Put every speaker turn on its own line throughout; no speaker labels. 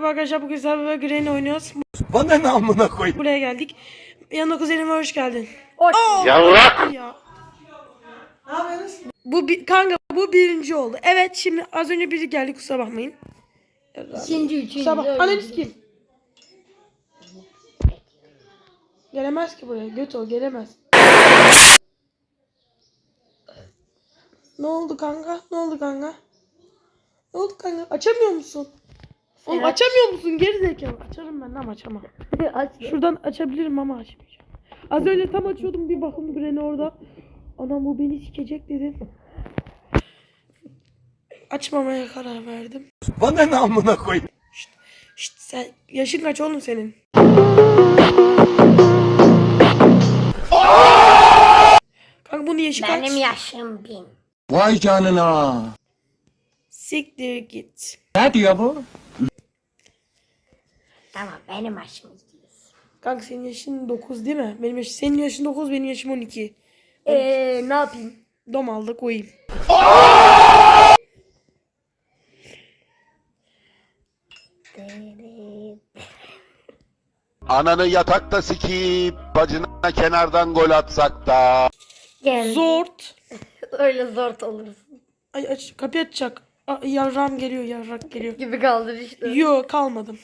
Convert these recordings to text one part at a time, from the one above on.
Merhaba arkadaşlar bugün Sabah ve Granny oynuyoruz.
Bana ne amına koyayım?
Buraya geldik. Yanına kuzenime hoş geldin.
Hoş.
Yavrak!
Ya. Ne yapıyorsunuz? Bu bir, kanka bu birinci oldu. Evet şimdi az önce biri geldi kusura bakmayın.
İkinci, üçüncü.
Sabah.
dördüncü.
Anneniz kim? Gelemez ki buraya. Göt o gelemez. Ne oldu kanka? Ne oldu kanka? Ne oldu kanka? Açamıyor musun? Oğlum
Evet.
açamıyor musun? Geri zekalı. Açarım ben ama açamam.
Aç.
Şuradan açabilirim ama açmayacağım. Az önce tam açıyordum bir bakım Granny orada. Anam bu beni sikecek dedim. Açmamaya karar verdim.
Bana ne amına koyayım?
Şşt sen yaşın kaç oğlum senin? Kanka bunun yaşı kaç?
Benim yaşım bin.
Vay canına.
Siktir git.
Ne diyor bu?
Tamam benim yaşım yüz.
Kanka senin yaşın 9 değil mi? Benim yaşım senin yaşın 9 benim yaşım 12.
Eee ne yapayım?
Dom aldı koyayım.
Ananı yatakta sikip bacına kenardan gol atsak da.
Gel.
Zort.
Öyle zor olursun.
Ay aç kapıyı açacak. Aa, yarram geliyor yarrak geliyor.
Gibi kaldır işte.
Yo kalmadım.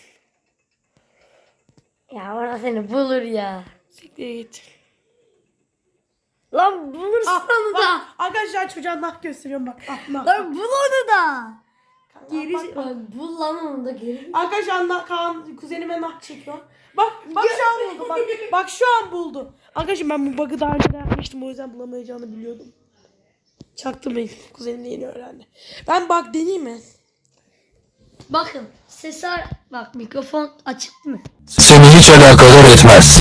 Ya orada seni bulur ya.
Siktir git.
Lan bulur onu da.
Arkadaşlar çocuğa nah gösteriyorum bak. Ah, nah.
Lan bul onu da.
Geri-
Geri Lan bul lan onu da geri.
Arkadaşlar nah, Kaan kuzenime nah çekiyor. Bak bak şu an buldu bak. Bak şu an buldu. Arkadaşlar ben bu bug'ı daha önce yapmıştım o yüzden bulamayacağını biliyordum. Çaktım benim kuzenim de yeni öğrendi. Ben bak deneyeyim mi?
Bakın sesi bak mikrofon açık mı?
Seni hiç alakadar etmez.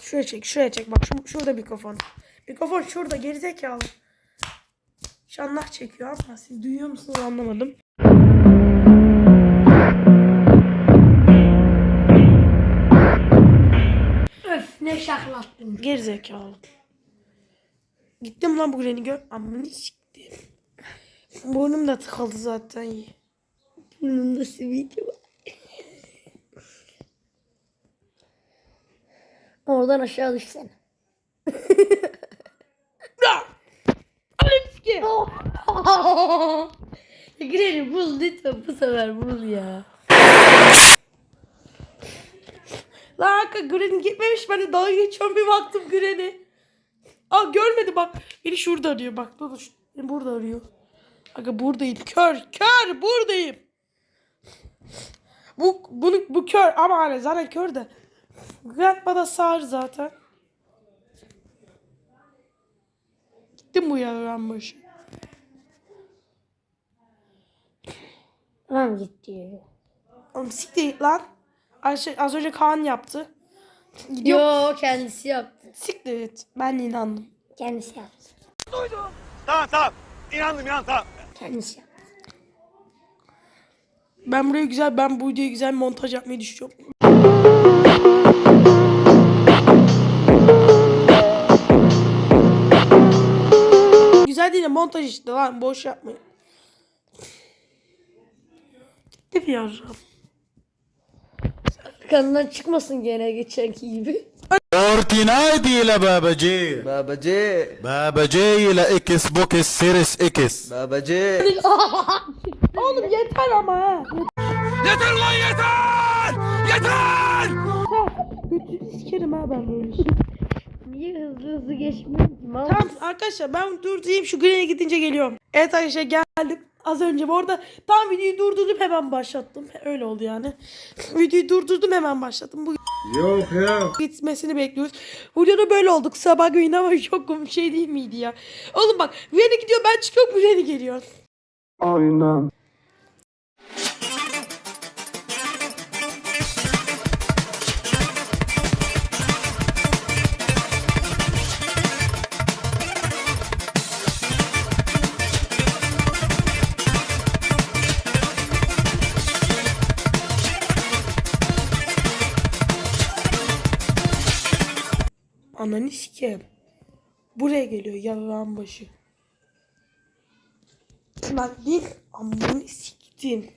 Şuraya çek şuraya çek bak şu, şurada mikrofon. Mikrofon şurada gerizekalı. Şu an nah çekiyor ama siz duyuyor musunuz anlamadım.
Ne şaklattın.
Gerizekalı. Gittim lan bu Granny gör. Amını siktim. Burnum da tıkalı zaten.
Burnumda sivilce var. Oradan aşağı düşsene.
Ya! Ananı sikeyim.
Girelim bul lütfen bu sefer bul ya.
Lan hakika Granny gitmemiş ben de dalga geçiyorum bir baktım Granny. Aa görmedi bak. Beni şurada arıyor bak. Şu- Beni burada arıyor. Aga buradayım. Kör. Kör. Buradayım. Bu bunu bu kör ama hani zaten kör de. Grant bana sağır zaten. Gittim bu ya ben başı.
Lan git diyor.
Oğlum siktir lan. Az, az önce Kaan yaptı. Gidiyor.
Yo kendisi yaptı.
Siktir git. Ben de inandım.
Kendisi yaptı.
Tamam tamam. İnandım inan tamam.
Kendisi yaptı.
Ben buraya güzel, ben bu videoya güzel montaj yapmayı düşünüyorum. Güzel değil de montaj işte lan boş yapmayın. Gitti yarram.
Kanından çıkmasın gene geçenki gibi.
Fortnite ile babacı.
Babacı,
Babacı ile Xbox Series X.
babacı.
Oğlum yeter ama ha.
Yeter lan yeter! Yeter!
Götünü sikerim ha ben böyle.
Niye hızlı hızlı geçmiyor? ki? Mal
Tamam arkadaşlar ben durdurayım şu Green'e gidince geliyorum. Evet arkadaşlar geldim. Az önce bu arada tam videoyu durdurdum hemen başlattım. Öyle oldu yani. videoyu durdurdum hemen başlattım. Bu
Yok ya.
gitmesini bekliyoruz. Videoda böyle olduk. Sabah günü ama komik şey değil miydi ya? Oğlum bak Granny gidiyor ben çıkıyorum Granny geliyor.
Aynen.
Ananı sikeyim. Buraya geliyor yalan başı. Lan değil. Amını siktim.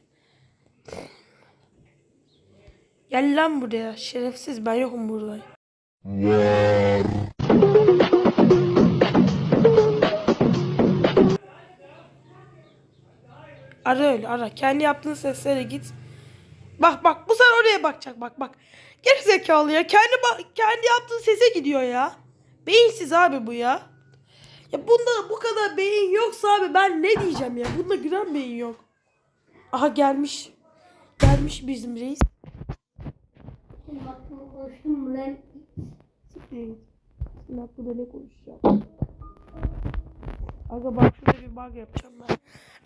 Gel lan buraya. Şerefsiz ben yokum burada. Ara öyle ara. Kendi yaptığın seslere git. Bak bak bu sefer oraya bakacak bak bak. Geri zekalı ya. Kendi kendi yaptığı sese gidiyor ya. Beyinsiz abi bu ya. Ya bunda bu kadar beyin yoksa abi ben ne diyeceğim ya? Bunda gram beyin yok. Aha gelmiş. Gelmiş bizim reis. Şimdi hakkında ne konuşacağım? Aga bak şurada bir bug yapacağım ben.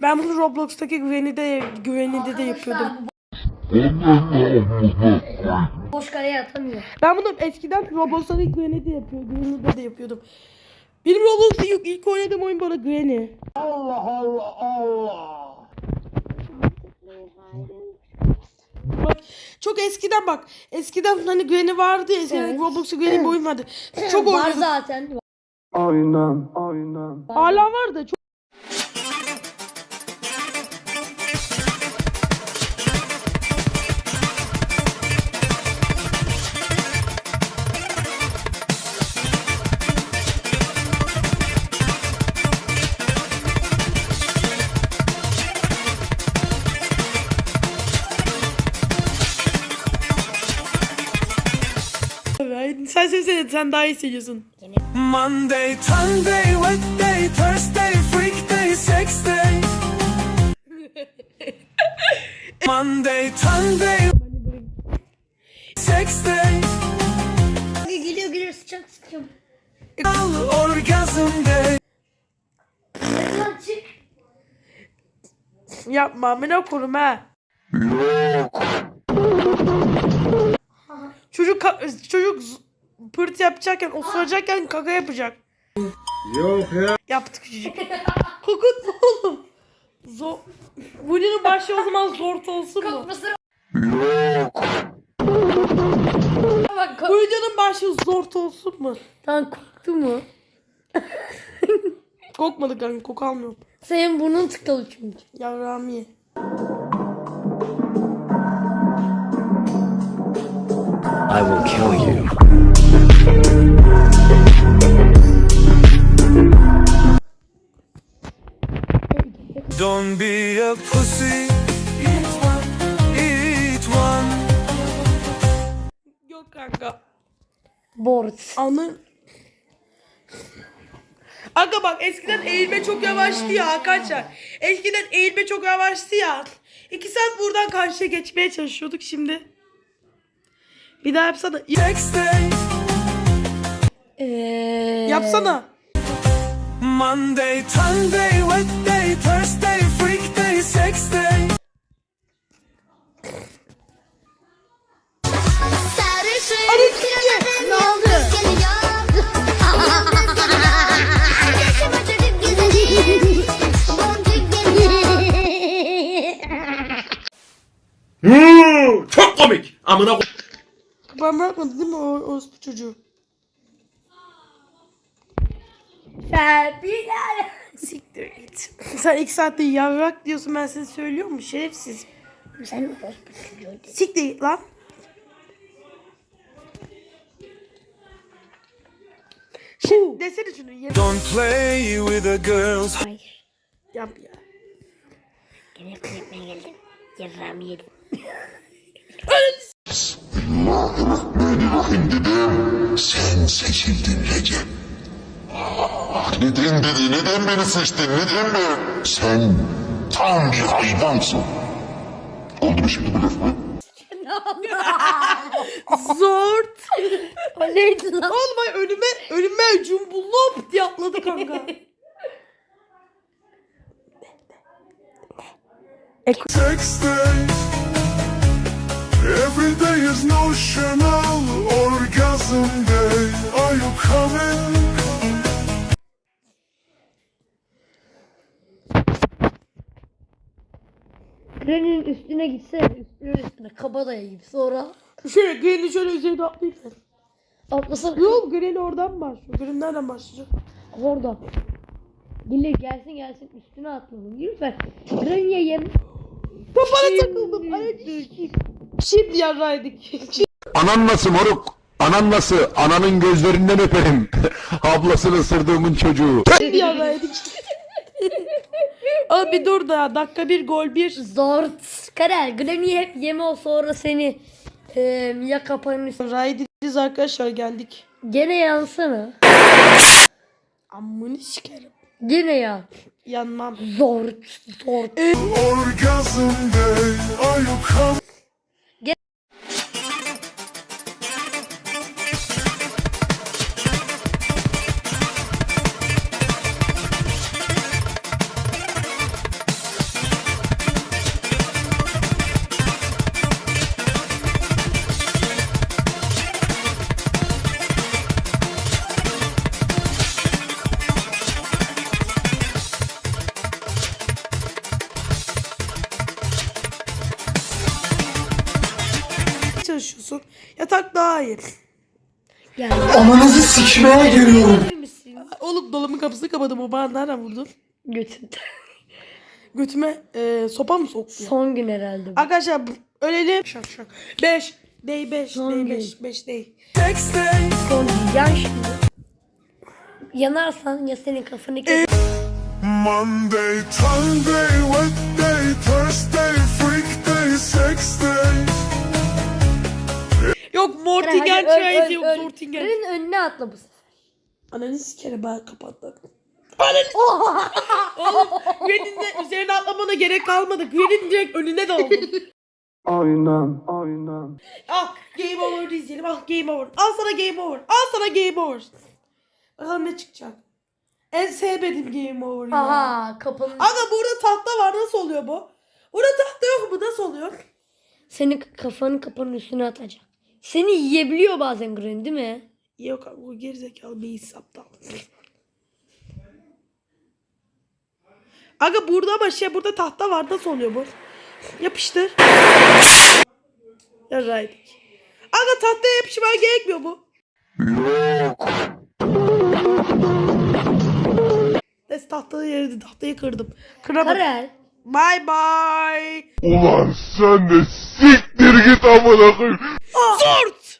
Ben bunu Roblox'taki güvenide güvenide de yapıyordum.
Boş kaleye atamıyor.
Ben bunu eskiden Roblox'taki güvenide yapıyordum. Güvenide de yapıyordum. Benim Roblox'ta ilk, ilk oynadığım oyun bana Granny. Bak çok eskiden bak. Eskiden hani Granny vardı ya. Eskiden
Evet.
Roblox'ta Granny bir oyun vardı. Çok
Var
oynadım.
zaten.
Aynen. Aynen.
Hala var da çok Evet, Sen söylesene sen daha iyi hissediyorsun.
Monday, Sunday, Wednesday, Thursday, freak day, sex day. Monday, Sunday, sex day.
Geliyor geliyor sıçak sıçak.
Orgasm day.
Çık.
Yapma amına korum ha. Çocuk ka- çocuk z- pırt yapacakken, osuracakken kaka yapacak.
Yok ya.
Yaptı küçücük. Kokutma oğlum. Zor. Bunun başı o zaman zor olsun mu?
Mısır. Bak
başı zor olsun mu?
Lan korktu mu?
Kokmadı kanka koku almıyorum.
Senin burnun tıkalı çünkü.
Yavrağım ye.
I will kill you.
Don't be a pussy. Eat one. Eat one.
Yok kanka.
Bort.
Anı. Aga bak eskiden eğilme çok yavaştı ya arkadaşlar. Eskiden eğilme çok yavaştı ya. İki saat buradan karşıya geçmeye çalışıyorduk şimdi. Bir daha yapsana.
Eee.
yapsana.
Monday, Sunday, Wednesday, freak day, sex day.
Ne oldu?
Çok komik. Amına ko-
Ben bırakmadım değil mi o orospu çocuğu?
Serpiler.
Siktir git. Sen iki saatte yavrak diyorsun ben seni söylüyor mu? Şerefsiz.
Sen boş bir
Siktir git lan. Şimdi desene şunu. Ye-
Don't play with the girls.
Hayır.
Yap ya.
Gene yapmaya geldim. Yarrağımı yedim.
Sen seçildin Recep. Neden dedi, neden beni seçtin, neden ben? Sen tam bir hayvansın. Oldu mu şimdi bu laf mı?
Zort.
O neydi lan?
Oğlum ay önüme önüme cumbullop diye atladı kanka.
Sex day. Every day is notional orgasm day. Are you coming?
Granny'nin üstüne gitsene. Üstüne üstüne. Kabadaya gibi. Sonra
Şöyle Granny şöyle üzerine atlayayım ben.
atlasana.
Yok Granny oradan başlıyor. Granny nereden başlayacak?
Orada. Dile gelsin gelsin üstüne atladım. Lütfen. Granny'e yem.
Papara takıldım. Ay, Şimdi yarraydık.
Anan nasıl moruk? Anan nasıl? Ananın gözlerinden öperim. Ablasını ısırdığımın çocuğu.
Şimdi yarraydık. Abi dur da dakika bir gol bir.
Zort. Karel. Granny'e hep yeme o sonra seni e, ya kapanın üstüne.
Raydiniz arkadaşlar geldik.
Gene yansana.
Amını sikerim.
Gene yan.
Yanmam.
Zort. Zort.
Orgazm day
çalışıyorsun. Yatak daha iyi.
Gel.
Amanızı sikmeye geliyorum.
Oğlum dolabın kapısını kapadım. O bana nereden vurdun?
Götün.
Götüme e, sopa mı soktu?
Son gün herhalde bu.
Arkadaşlar ölelim. Şak şak. 5. Day 5.
Son
Day
gün.
5. 5 day.
Son gün. Yan şimdi. Yanarsan ya senin kafanı kes.
Monday, Sunday, Wednesday, Thursday, Freak Day, Sex Day.
Yok Mortingen Tracy yok Mortingen.
Senin önüne atla bu sefer.
Ananı sikerim ben kapatladım. Ananı Oğlum Gwen'in de üzerine atlamana gerek kalmadı. Gwen'in direkt önüne daldım.
Aynen, aynen.
ah game over izleyelim. Ah game over. Al sana game over. Al sana game over. Bakalım ne çıkacak. En sevmediğim game over ya.
Aha kapanın.
Aga burada tahta var nasıl oluyor bu? Burada tahta yok mu nasıl oluyor?
Senin kafanı kapanın üstüne atacak. Seni yiyebiliyor bazen Granny değil mi?
Yok abi bu gerizekalı bir aptal. Aga burada ama şey burada tahta var nasıl oluyor bu? Yapıştır. Yarraydık. Aga tahtaya yapışman gerekmiyor mu? Neyse tahtayı yerdi tahtayı kırdım. Kıramadım.
Karel.
Bye bye.
Ulan sen de siktir git amına koyayım.
Zort.